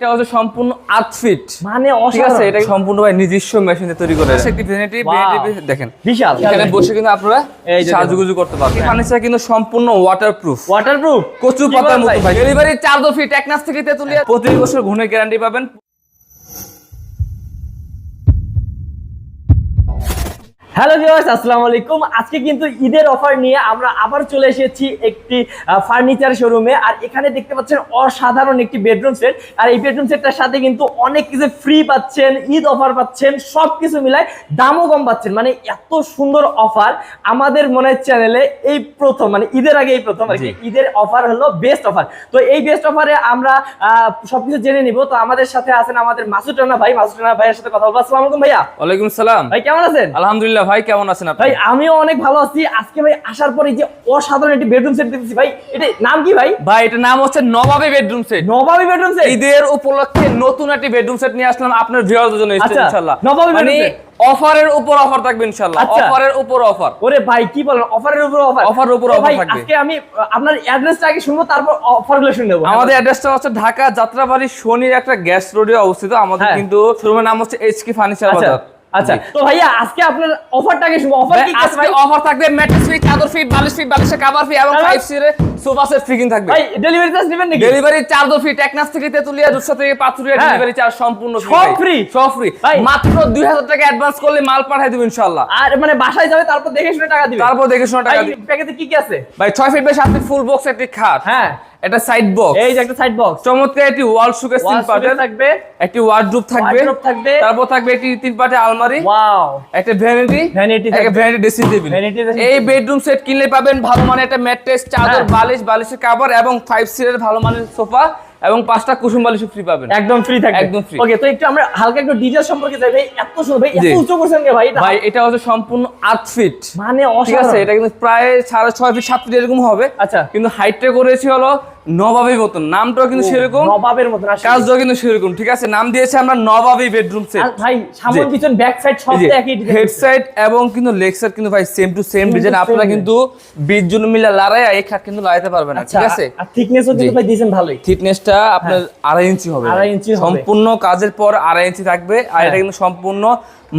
এটা হচ্ছে সম্পূর্ণ আট ফিট। মানে ঠিক আছে? এটা সম্পূর্ণ ভাই নিজস্ব মেশিনে তৈরি করে একটি ভ্যানিটি দেখেন। বিশাল। এখানে বসে কিন্তু আপনারা এই সাজুগুজু করতে পারবেন। ফার্নিচার কিন্তু সম্পূর্ণ ওয়াটারপ্রুফ ওয়াটারপ্রুফ কচু পাতার মতো ভাই? ডেলিভারি চার্জ ফ্রি টেকনাস থেকে তেতুলিয়া। প্রতি বছর ঘুণের গ্যারান্টি পাবেন। হ্যালো ভিউয়ার্স আসসালামু আলাইকুম। আজকে কিন্তু ঈদের অফার নিয়ে আমরা আবার চলে এসেছি একটি ফার্নিচার শোরুমে আর এখানে দেখতে পাচ্ছেন অসাধারণ একটি বেডরুম সেট আর এই বেডরুম সেটটার সাথে কিন্তু অনেক কিছু ফ্রি পাচ্ছেন ঈদ অফার পাচ্ছেন সব কিছু মিলায় দামও কম পাচ্ছেন। মানে এত সুন্দর অফার আমাদের মনে চ্যানেলে এই প্রথম মানে ঈদের আগে এই প্রথম আর কি। ঈদের অফার হলো বেস্ট অফার তো এই বেস্ট অফারে আমরা আহ, সবকিছু জেনে নিব। তো আমাদের সাথে আছেন আমাদের মাসুদ রানা ভাই। মাসুদ রানা ভাইয়ের সাথে কথা বলব। আসসালামু আলাইকুম ভাইয়া। ওয়ালাইকুম সালাম। ভাই কেমন আছেন? আলহামদুলিল্লাহ ভাই কেমন আছেন আপনি? ভাই আমিও অনেক ভালো আছি। আজকে ভাই আসার পরে যে অসাধারণ একটি বেডরুম সেট দেখতেছি ভাই এটা নাম কি ভাই? ভাই এটার নাম হচ্ছে নবাবী বেডরুম সেট নবাবী বেডরুম সেট ঈদের উপলক্ষে নতুন একটি বেডরুম সেট নিয়ে আসলাম আপনার ভিউয়ারদের জন্য আচ্ছা, ইনশাআল্লাহ। নবাবী মানে bedroom set। অফারের উপর অফার থাকবে ইনশাআল্লাহ। আচ্ছা। অফারের উপর অফার ওরে ভাই কি বলেন? অফারের উপর অফার এর উপর অফার থাকবে। আজকে আমি আপনার অ্যাড্রেসটা আগে শুনব তারপর অফারগুলো শুনে নেব। আমাদের অ্যাড্রেসটা হচ্ছে ঢাকা যাত্রাবাড়ি শনির একটা গ্যাস রোডে অবস্থিত। আমাদের হ্যাঁ। কিন্তু শোরুমের নাম হচ্ছে এইচকে ফার্নিচার আচ্ছা। বাজার আচ্ছা তো ভাইয়া আজকে আপনার অফার কি কি আছে ভাই? অফার থাকবে ম্যাট্রেস ফ্রি চাদর ফ্রি বালিশ ফ্রি বালিশের কভার ফ্রি এবং তারপর? ফাইভ সোফা সেট ফ্রি থাকবে। ভাই ডেলিভারি চার্জ নেবেন নাকি? ডেলিভারি চার্জ ফ্রি টেকনাস থেকে তেতুলিয়া দুশো থেকে পাঁচুরিয়া হ্যাঁ। ডেলিভারি চার্জ সম্পূর্ণ সব ভাই। সব ফ্রি মাত্র দুই হাজার টাকা অ্যাডভান্স করলে মাল পাঠাই দেবো ইনশাল্লাহ আর মানে বাসায় যাবে তারপর দেখে শুনে টাকা দিবে? তারপর দেখে শোনা টাকা। প্যাকেজে কি কি আছে? ভাই ছয় feet by feet full box একটি খাট। হ্যাঁ। একটা সাইড বক্স এই যে একটা সাইড বক্স চমৎকার একটি ওয়াল শোকেস তিন থাকবে। একটি ওয়ার্ডরোব থাকবে। থাকবে। তারপর থাকবে একটি তিন আলমারি। ওয়াও একটা ভ্যানিটি ভ্যানিটি একটা। ভ্যানিটি ড্রেসিং টেবিল এই বেডরুম সেট কিনলে পাবেন ভালো মানের একটা ম্যাট্রেস চাদর হ্যাঁ। বালিশ বালিশের কভার এবং ফাইভ সিটের ভালো মানের সোফা এবং পাঁচটা কুসুম বালিশ ফ্রি পাবেন। একদম ফ্রি থাকবে। একদম ফ্রি ওকে তো একটু আমরা হালকা একটু ডিজাইন সম্পর্কে যাই ভাই এত সুন্দর ভাই এত উঁচু করছেন কে ভাই এটা ভাই এটা হচ্ছে সম্পূর্ণ আট ফিট মানে অসাধারণ ঠিক আছে? এটা কিন্তু প্রায় সাড়ে ছয় ফিট 7 ফিট এরকম হবে। আচ্ছা। কিন্তু হাইটটা করেছি হলো নবাবী মতন নামটাও কিন্তু সেরকম নবাবের মতন আসলে। কাজটাও কিন্তু সেরকম ঠিক আছে? নাম দিয়েছে আমরা নবাবী বেডরুম সেট ভাই সামনে পিছন ব্যাক সাইড সব একই হেড সাইড এবং কিন্তু লেগ সাইড কিন্তু ভাই সেম টু সেম ডিজাইন আপনারা কিন্তু বিশ জন মিলে লড়াই এই খাট কিন্তু লাগাইতে পারবেন না আচ্ছা ঠিক আছে? আর থিকনেসও কিন্তু ভাই দিয়েছেন ভালোই। থিকনেসটা আপনার আড়াই ইঞ্চি হবে। হ্যাঁ। আড়াই ইঞ্চি সম্পূর্ণ কাজের পর আড়াই ইঞ্চি থাকবে আর হ্যাঁ। এটা কিন্তু সম্পূর্ণ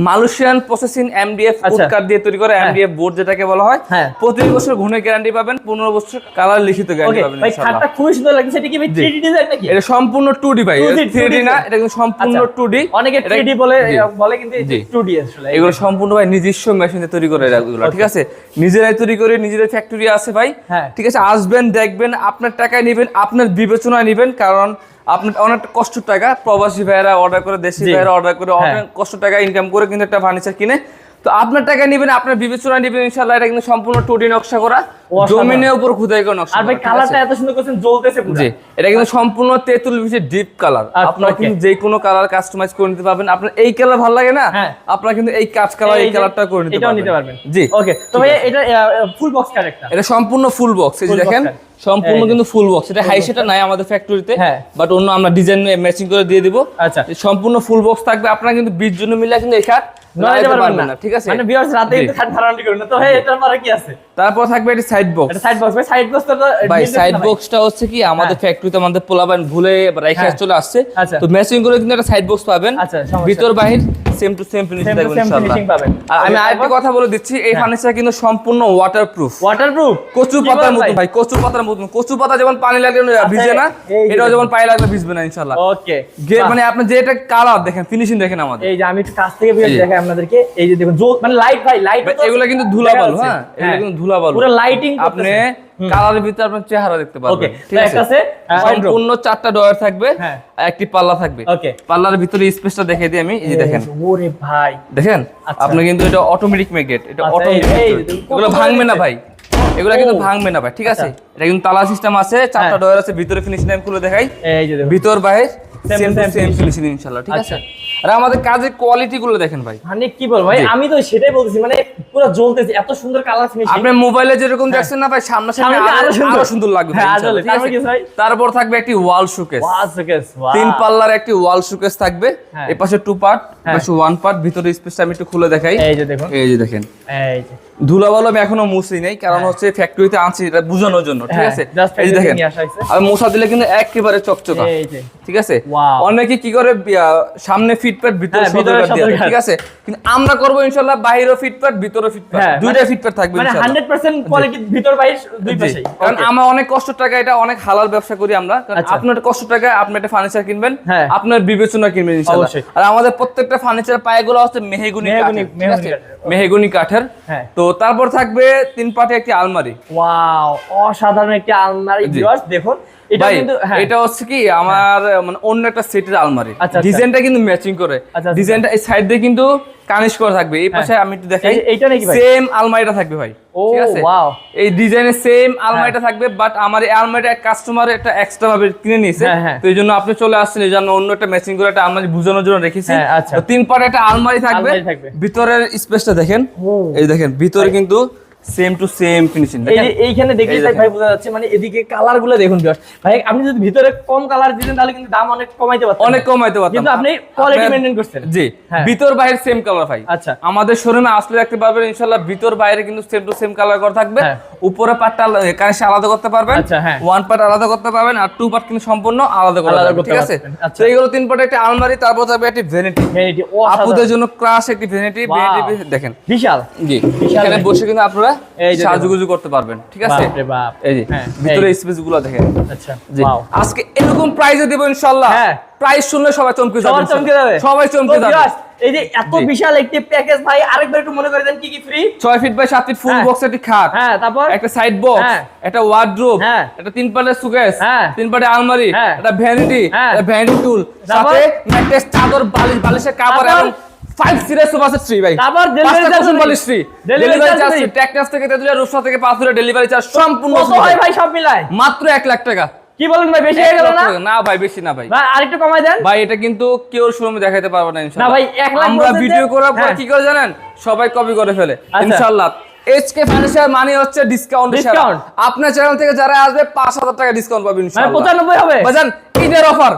মালয়েশিয়ান প্রসেসিং এমডিএফ। উডকাট দিয়ে তৈরি করে এমডিএফ বোর্ড যেটাকে বলা হয়। হ্যাঁ। প্রতি বছর ঘুণের গ্যারান্টি পাবেন পনেরো বছর কালার লিখিত গ্যারান্টি পাবেন খুবই সুন্দর লাগছে। সেটা কি ভাই 3D ডিজাইন নাকি? এটা সম্পূর্ণ 2D ভাই। 3D না এটা কিন্তু সম্পূর্ণ আচ্ছা। 2D অনেকে 3D বলে বলে কিন্তু 2D আসলে। এগুলো সম্পূর্ণ ভাই নিজস্ব মেশিনে তৈরি করে এগুলো। ঠিক আছে? নিজেরাই তৈরি করে নিজেদের ফ্যাক্টরি আছে ভাই। হ্যাঁ। ঠিক আছে? আসবেন দেখবেন আপনার টাকায় নেবেন আপনার বিবেচনায় নেবেন কারণ আপনার অনেক কষ্ট টাকা। প্রবাসী ভাইয়েরা অর্ডার করে দেশি। ভাইয়েরা অর্ডার করে হ্যাঁ। অনেক কষ্ট টাকা ইনকাম করে কিন্তু একটা ফার্নিচার কিনে তো আপনার টাকা নেবেন আপনার বিবেচনায় নেবেন ইনশাআল্লাহ এটা কিন্তু সম্পূর্ণ টুডি নকশা করা। জমিনের উপর খুদাই করে নকশা আর ভাই? কালারটা এত সুন্দর করছেন জ্বলতেছে পুরো। জি এটা কিন্তু সম্পূর্ণ তেঁতুল বিষয়ে ডিপ কালার আপনার. কিন্তু যে কোনো কালার কাস্টমাইজ করে নিতে পারবেন। আপনার এই কালার ভালো লাগে না? হ্যাঁ। আপনার কিন্তু এই কাজ কালার এই কালারটা করে নিতে পারবেন। নিতে পারবেন। জি ওকে তো ভাই এটা ফুল বক্স কারেক্টটা এটা সম্পূর্ণ ফুল বক্স এই যে দেখেন সম্পূর্ণ কিন্তু ফুল বক্স এটা হাই সেটা নাই আমাদের ফ্যাক্টরিতে। বাট অন্য আমরা ডিজাইন ম্যাচিং করে দিয়ে দিব। আচ্ছা। সম্পূর্ণ ফুল বক্স থাকবে। আপনারা কিন্তু 20 জন মিলে কিন্তু এই খাট নড়াইতে লাগাইতে পারবেন পারবেন না না। ঠিক আছে? মানে ভিউয়ার্স রাতে ঠান্ডা করুন না। তো হে এটার পরে কি আছে? তারপর থাকবে এটি সাইড বক্স এটা সাইড বক্স ভাই সাইড বক্স তো ভাই সাইড বক্সটা হচ্ছে কি আমাদের ফ্যাক্টরিতে আমাদের পোলাবান ভুলে রেখে হ্যাঁ। চলে আসছে। আচ্ছা। তো ম্যাচিং করে কিন্তু একটা সাইড বক্স পাবেন। আচ্ছা, ভিতর বাহির সেম টু সেম ফিনিশিং থাকবে ইনশাআল্লাহ। আর আমি আরেকটা কথা বলে দিচ্ছি এই ফার্নিচার কিন্তু সম্পূর্ণ ওয়াটারপ্রুফ ওয়াটারপ্রুফ কচু পাতার মতো ভাই? কচু পাতার মতো কচু পাতা যেমন পানি লাগলে ভিজে না আচ্ছা, এই যে এটাও দেখুন। যেমন পানি লাগলে ভিজবে না ইনশাআল্লাহ। ওকে গে- মানে আপনি যে এটা কালার দেখেন ফিনিশিং দেখেন আমাদের। এই যে আমি কাছ থেকে যে। দেখাই আপনাদেরকে। এই যে দেখুন মানে লাইট ভাই লাইট এগুলো কিন্তু ধুলাবালু হ্যাঁ? এগুলো কিন্তু ধুলাবালু পুরো লাইটিং আপনি কালারের ভিতরে আপনার চেহারা দেখতে পারবেন। ঠিক আছে? আছে সম্পূর্ণ চারটা ডয়ার থাকবে হ্যাঁ। একটি পাল্লা থাকবে। পাল্লার ভিতরে স্পেসটা দেখে দিই আমি এই যে দেখেন। ওরে ভাই। দেখেন? আচ্ছা। আপনি কিন্তু এটা অটোমেটিক ম্যাগনেট এটা আচ্ছা, অটোমেটিক দেখুন, এগুলো ভাঙবে না ভাই। এগুলো কিন্তু ভাঙবে না ভাই ঠিক আছে? আচ্ছা। এটা কিন্তু তালা সিস্টেম আছে চারটা হ্যাঁ। ডয়ার আছে ভিতরে ফিনিশিং আমি খুলে দেখাই। এই যে ভিতর বাইরে same to to same same finishing ইনশাআল্লাহ ঠিক আছে? আচ্ছা। আর আমাদের কাজের কোয়ালিটি গুলো দেখেন ভাই। মানে কি বলব ভাই আমি তো সেটাই বলতেছি মানে পুরো জ্বলতেছে এত সুন্দর কালার ফিনিশিং আপনি মোবাইলে যেরকম দেখছেন না ভাই সামনে সামনে সামনে আরও আরও সুন্দর। লাগবে ভাই, হ্যাঁ, ইনশাআল্লাহ, আসলে। ঠিক তারপর থাকবে একটি ওয়াল শোকেস তিন পাল্লার একটি ওয়াল শোকেস থাকবে। হ্যাঁ। এই পাশে টু পার্ট হ্যাঁ। পাশে ওয়ান পার্ট ভিতরে স্পেসটা আমি একটু খুলে দেখাই। এই যে দেখুন। এই যে দেখেন। এই যে। ধুলাবালো আমি এখনও মুছি নাই কারণ হচ্ছে ফ্যাক্টরিতে আনছি এটা বোঝানোর জন্য ঠিক হ্যাঁ, আছে? এই দেখেন আর দিলে কিন্তু একেবারে চকচকা। ঠিক আছে? অনেকে কি করে সামনে ফিটপ্যাট ভিতরে হ্যাঁ। ঠিক আছে? কিন্তু আমরা করব ইনশাআল্লাহ বাইরেও ফিটপ্যাট ভিতরে ফিটপ্যাট দুইটা ফিটপ্যাট থাকবে মানে ইনশাআল্লাহ হান্ড্রেড পার্সেন্ট কোয়ালিটি ভিতর বাইরে দুই জি, কারণ. আমার অনেক কষ্ট টাকা এটা অনেক হালাল ব্যবসা করি আমরা। কারণ আচ্ছা। আপনার কষ্ট টাকা আপনি একটা ফার্নিচার কিনবেন হ্যাঁ। আপনার বিবেচনা কিনবেন ইনশাআল্লাহ আর আমাদের প্রত্যেকটা ফার্নিচার পায়েগুলো হচ্ছে মেহগুনি মেহগনি- কাঠের। মেহগনি। তো তারপর থাকবে তিন পাটে একটি আলমারি। ওয়াও অসাধারণ। একটি আলমারি। ভিউয়ার্স দেখুন এটা কিন্তু হ্যাঁ। এটা হচ্ছে কি আমার মানে অন্য একটা সেটের আলমারি। আচ্ছা, আচ্ছা। ডিজাইনটা কিন্তু ম্যাচিং করে। আচ্ছা, আচ্ছা। ডিজাইনটা এই সাইড দিয়ে কিন্তু কানিশ করা থাকবে। এই পাশে আমি একটু দেখাই। এইটা নাকি সেম আলমারিটা থাকবে ভাই। ও, wow. এই সেম আলমারিটা থাকবে বাট আমার এই আলমারিটা কাস্টমার একটা এক্সট্রা ভাবে কিনে নিয়েছে। হ্যাঁ, হ্যাঁ। তো এই জন্য আপনি চলে আসছেন এই জন্য অন্য একটা ম্যাচিং করে একটা আলমারি বুঝানোর জন্য রেখেছি। হ্যাঁ, আচ্ছা। তো তিন পাটে একটা আলমারি থাকবে। আলমারি থাকবে। ভিতরের স্পেসটা দেখেন। এই দেখেন ভিতরে কিন্তু সেম টু সেম ফিনিশিং এইখানে দেখলে। ভাই বোঝা যাচ্ছে মানে এদিকে কালারগুলো দেখুন ভাই আপনি যদি ভিতরে কম কালার দিতেন তাহলে কিন্তু দাম অনেক কমাইতে পারতেন। অনেক কমাইতে পারতাম। কিন্তু আপনি আপনার- maintain করছেন। জি হ্যাঁ। ভিতর বাইরে সেম কালার ভাই। আচ্ছা। আমাদের শোরুমে আসলে দেখতে পারবেন ইনশাআল্লাহ ভিতর বাইরে কিন্তু সেম টু সেম কালার করা থাকবে। হ্যাঁ। উপরে পার্টটা কানেকশন আলাদা করতে পারবেন। আচ্ছা, হ্যাঁ। ওয়ান পার্ট আলাদা করতে পারবেন আর টু পার্ট কিন্তু সম্পূর্ণ আলাদা করা আলাদা যাবে, ঠিক আছে? আচ্ছা। তো এইগুলো তিন পার্ট একটা আলমারি তারপর থাকবে একটি ভ্যানিটি ও আপুদের জন্য ক্রাশ একটি ভ্যানিটি ভ্যানিটি দেখেন। বিশাল। জি এখানে বসে কিন্তু আপনারা যে সাজুগুজু করতে পারবেন ঠিক আছে এই যে হ্যাঁ, ভিতরে স্পেসগুলো দেখেন আচ্ছা আজকে এরকম প্রাইজে দেব ইনশাআল্লাহ হ্যাঁ। প্রাইস শুনলে সবাই চমকে যাবে চমকে যাবে সবাই চমকে যাবে এই যে এত বিশাল একটি প্যাকেজ ভাই আরেকবার একটু মনে করে দেন কি কি ফ্রি ছয় ফিট বাই সাত ফিট ফুল হ্যাঁ। বক্স একটি খাট হ্যাঁ তারপর একটা সাইড বক্স হ্যাঁ। একটা ওয়ার্ড্রোব হ্যাঁ। একটা তিন পাটের সুকেস হ্যাঁ। তিন পাটের আলমারি হ্যাঁ। একটা ভ্যানিটি হ্যাঁ। একটা ভ্যানিটি টুল? সাথে ম্যাট্রেস চাদর বালিশ বালিশের কাপড় এবং ফাইভ সিরিয়াস সোফা সেট ফ্রি ভাই। charge cushion free delivery charge? থেকে তেতুলিয়া রূপসা থেকে পাঁচুরা ডেলিভারি চার্জ সম্পূর্ণ হয় ভাই। সব মিলায়? মাত্র এক লাখ টাকা। কি বলেন ভাই বেশি হয়ে গেল না? না ভাই বেশি না ভাই। ভাই আরেকটু কমাই দেন। ভাই এটা কিন্তু কেউ শোরুমে দেখাইতে পারবে না ইনশাআল্লাহ। না ভাই, এক লাখ আমরা ভিডিও করার পর হ্যাঁ। কি করে জানেন? সবাই কপি করে ফেলে আচ্ছা। ইনশাআল্লাহ। এইচকে মানে হচ্ছে ডিসকাউন্ট Discount? আপনার চ্যানেল থেকে যারা আসবে 5000 টাকা ডিসকাউন্ট পাবে মানে ইনশাআল্লাহ। পঁচানব্বই হবে। বাজান ঈদের অফার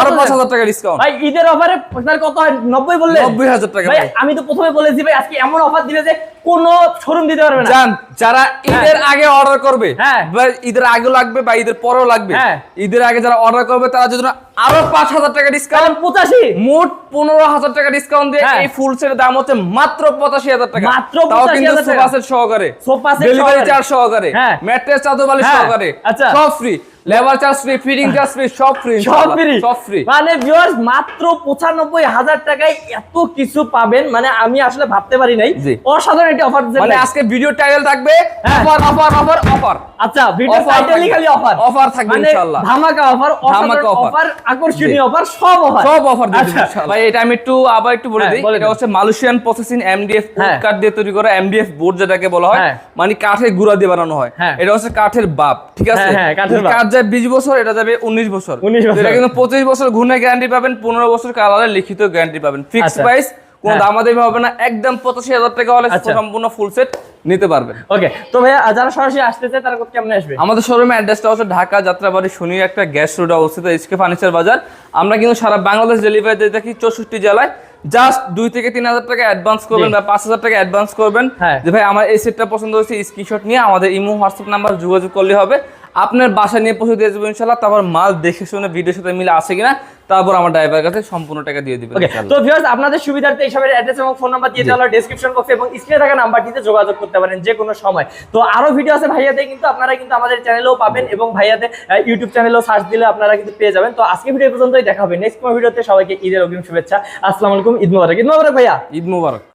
আরও দেন? 5000 টাকা ডিসকাউন্ট ভাই ঈদের অফারে আপনার কত হয় নব্বই বললেন 90000 টাকা ভাই ভাই। আমি তো প্রথমে বলেছি ভাই আজকে এমন অফার দিবে যে কোনো শোরুম দিতে পারবে না। জান যারা ঈদের আগে অর্ডার করবে হ্যাঁ। ঈদের আগে লাগবে বা ঈদের পরেও লাগবে হ্যাঁ। ঈদের আগে যারা অর্ডার করবে তারা যদি আরও 5000 টাকা ডিসকাউন্ট পঁচাশি। মোট পনেরো হাজার টাকা ডিসকাউন্ট দিয়ে হ্যাঁ। এই ফুল সেটের দাম হচ্ছে মাত্র পঁচাশি হাজার টাকা। মাত্র তাও কিন্তু টাকা। সোফা সেট সহকারে। সোফা সেট ডেলিভারি চার্জ সহকারে। হ্যাঁ। ম্যাট্রেস হ্যাঁ। সহকারে। আচ্ছা। সব free labour charge free fitting charge free সব ফ্রি সব ফ্রি সব ফ্রি মানে ভিউয়ার্স মাত্র পঁচানব্বই হাজার টাকায় এত কিছু পাবেন। মানে আমি আসলে ভাবতে পারি নাই। অসাধারণ অফার মানে আজকে ভিডিও টাইটেল থাকবে। অফার অফার অফার অফার আচ্ছা ভিডিও টাইটেলই খালি অফার Offer থাকবে মানে ইনশাআল্লাহ। ধামাকা অফার ধামাকা। অফার আকর্ষণীয় অফার সব অফার সব অফার আচ্ছা। দিবেন ভাই এটা আমি একটু আবার একটু বলে হ্যাঁ, দিই এটা হচ্ছে মালয়েশিয়ান প্রসেসিং এমডিএফ হ্যাঁ। কাঠ দিয়ে তৈরি করা এমডিএফ বোর্ড যেটাকে বলা হয় হ্যাঁ। মানে কাঠের গুঁড়া দিয়ে বানানো হয়। এটা হচ্ছে কাঠের বাপ ঠিক আছে কাঠের বাপ। কাঠ যায় বিশ বছর এটা যাবে উনিশ বছর 19 বছর। এটা কিন্তু পঁচিশ বছর ঘুরে গ্যারান্টি পাবেন পনেরো বছর কালারের লিখিত গ্যারান্টি পাবেন ফিক্স আচ্ছা। প্রাইস কোনো হ্যাঁ। দামাদামি হবে না একদম পঁচাশি হাজার টাকা হলে আচ্ছা। সম্পূর্ণ ফুল সেট নিতে পারবেন ওকে তো ভাইয়া যারা সরাসরি আসতে চায় তারা কেমনে আসবে? আমাদের শোরুমের অ্যাড্রেসটা হচ্ছে ঢাকা যাত্রাবাড়ি শনি একটা গ্যাস রোড অবস্থিত এসকে ফার্নিচার বাজার আমরা কিন্তু সারা বাংলাদেশ ডেলিভারি দিয়ে থাকি চৌষট্টি জেলায়। জাস্ট দুই থেকে তিন হাজার টাকা অ্যাডভান্স করবেন বা পাঁচ হাজার টাকা অ্যাডভান্স করবেন। হ্যাঁ। যে ভাই আমার এই সেটটা পছন্দ হয়েছে স্ক্রিনশট নিয়ে আমাদের ইমো হোয়াটসঅ্যাপ নাম্বার যোগাযোগ করলে হবে। আপনার বাসা নিয়ে পৌঁছে দিয়ে যাব ইনশাল্লাহ। তারপর মাল দেখে শুনে ভিডিওর সাথে মিলে আসে কিনা তারপর আমার ড্রাইভার কাছে সম্পূর্ণ টাকা দিয়ে দিবেন তো ভিউয়ার্স আপনাদের সুবিধার্থে এইসবের অ্যাড্রেস এবং ফোন নাম্বার দিয়ে দেওয়া হলো ডেসক্রিপশন বক্সে এবং স্ক্রিনে থাকা নাম্বারটিতে যোগাযোগ করতে পারেন যে কোনো সময়। তো আরও ভিডিও আছে ভাইয়াতে কিন্তু আপনারা কিন্তু আমাদের চ্যানেলেও পাবেন এবং ভাইয়াতে ইউটিউব চ্যানেলেও সার্চ দিলে আপনারা কিন্তু পেয়ে যাবেন। তো আজকে ভিডিও পর্যন্তই দেখা হবে নেক্সট কোনো ভিডিওতে সবাইকে ঈদের অগ্রিম শুভেচ্ছা। আসসালামু আলাইকুম ঈদ মোবারক। ঈদ মোবারক ভাইয়া। ঈদ মুবারক।